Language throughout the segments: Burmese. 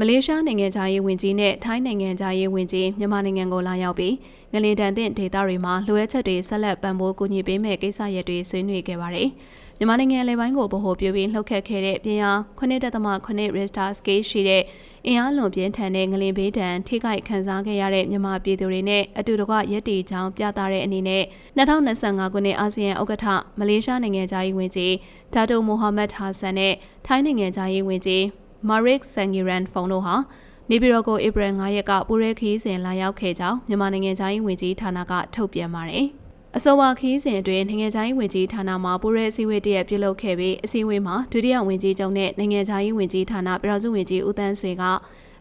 မလေးရှားနိုင်ငံသားရေးဝန်ကြီးနဲ့ထိုင်းနိုင်ငံသားရေးဝန်ကြီးမြန်မာနိုင်ငံကိုလာရောက်ပြီးငလင်တန်တဲ့ဒေသတွေမှာလိုအပ်ချက်တွေဆက်လက်ပံ့ပိုးကူညီပေးမဲ့ကိစ္စရပ်တွေဆွေးနွေးခဲ့ပါတယ်။မြန်မာနိုင်ငံလေပိုင်းကိုဗဟိုပြုပြီးလှုပ်ခတ်ခဲ့တဲ့ပြင်အား9.8 Richter scale ရှိတဲ့အင်အားလွန်ပြင်းထန်တဲ့ငလင်ဘေးဒဏ်ထိခိုက်ခံစားခဲ့ရတဲ့မြန်မာပြည်သူတွေနဲ့အတူတကွရက်တီချောင်းပြသတဲ့အနေနဲ့2025ခုနှစ်အာဆီယံဥက္ကဋ္ဌမလေးရှားနိုင်ငံသားရေးဝန်ကြီးဒါတိုမိုဟာမက်ဟာဆန်နဲ့ထိုင်းနိုင်ငံသားရေးဝန်ကြီး မာရစ်ဆန်ဂီရန်ဖုန်တို့ဟာနေပြည်တော်ကိုဧပြီ9ရက်ကပူရဲခီးစဉ်လာရောက်ခဲ့ကြောင်းမြန်မာနိုင်ငံသားရေးဝန်ကြီးဌာနကထုတ်ပြန်ပါတယ်။အဆိုပါခီးစဉ်အတွင်းနိုင်ငံခြားရေးဝန်ကြီးဌာနမှပူရဲအစည်းအဝေးတရက်ပြုလုပ်ခဲ့ပြီးအစည်းအဝေးမှာဒုတိယဝန်ကြီးချုပ်နဲ့နိုင်ငံခြားရေးဝန်ကြီးဌာနပြည်ထောင်စုဝန်ကြီးဦးတန်းဆွေက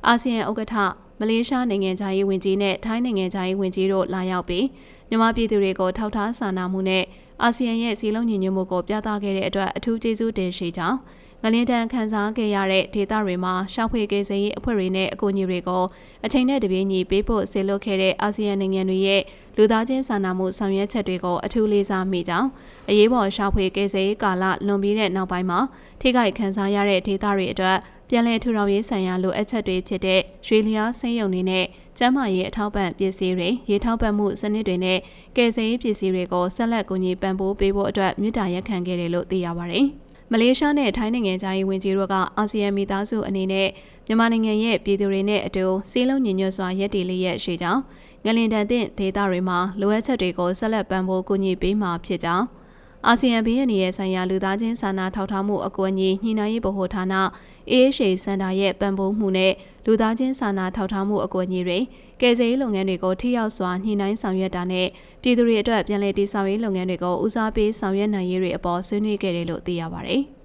အာဆီယံဥက္ကဋ္ဌမလေးရှားနိုင်ငံခြားရေးဝန်ကြီးနဲ့ထိုင်းနိုင်ငံခြားရေးဝန်ကြီးတို့လာရောက်ပြီးမြန်မာပြည်သူတွေကိုထောက်ထားစာနာမှုနဲ့အာဆီယံရဲ့စီလုံးညီညွတ်မှုကိုပြသခဲ့တဲ့အတွက်အထူးကျေးဇူးတင်ရှိကြောင်း ငလင်းတန်ခန်းစားခဲ့ရတဲ့ဒေသတွေမှာရှောက်ဖွေကေစရေးအဖွဲ့တွေနဲ့အကူအညီတွေကိုအချိန်နဲ့တပြေးညီပေးဖို့ဆေလွတ်ခဲ့တဲ့အာဆီယံနိုင်ငံတွေရဲ့လူသားချင်းစာနာမှုဆောင်ရွက်ချက်တွေကိုအထူးလေးစားမိကြောင်းအရေးပေါ်ရှောက်ဖွေကေစရေးကာလလွန်ပြီးတဲ့နောက်ပိုင်းမှာထိခိုက်ခန်းစားရတဲ့ဒေသတွေအတွက်ပြန်လည်ထူထောင်ရေးဆိုင်ရာလိုအပ်ချက်တွေဖြစ်တဲ့ရွှေလျားစိမ့်ယုံတွေနဲ့ကျန်းမာရေးအထောက်ပံ့ပစ္စည်းတွေရေထောက်ပံ့မှုစနစ်တွေနဲ့ကယ်ဆယ်ရေးပစ္စည်းတွေကိုဆက်လက်ကူညီပံ့ပိုးပေးဖို့အတွက်မြစ်တာရက်ခံခဲ့တယ်လို့သိရပါတယ်။ မလေးရှားနဲ့ထိုင်းနိုင်ငံသားရေးဝန်ကြီးတို့ကအာဆီယံမိသားစုအနေနဲ့မြန်မာနိုင်ငံရဲ့ပြည်သူတွေနဲ့အတူစီးလုံးညီညွတ်စွာရပ်တည်လျက်ရှိကြောင်းငလင်တန်တဲ့ဒေသတွေမှာလိုအပ်ချက်တွေကိုဆက်လက်ပံ့ပိုးကူညီပေးမှာဖြစ်ကြောင်း အာဆီယံဘီယန်ရဲ့ဆိုင်ရာလူသားချင်းစာနာထောက်ထားမှုအကူအညီညှိနှိုင်းရေးဗဟိုဌာန AHA စင်တာရဲ့ပံ့ပိုးမှုနဲ့လူသားချင်းစာနာထောက်ထားမှုအကူအညီတွေကယ်ဆယ်ရေးလုပ်ငန်းတွေကိုထိရောက်စွာညှိနှိုင်းဆောင်ရွက်တာနဲ့ပြည်သူတွေအတွက်ပြန်လည်တည်ဆောက်ရေးလုပ်ငန်းတွေကိုဦးစားပေးဆောင်ရွက်နိုင်ရေးတွေအပေါ်ဆွေးနွေးခဲ့တယ်လို့သိရပါတယ်။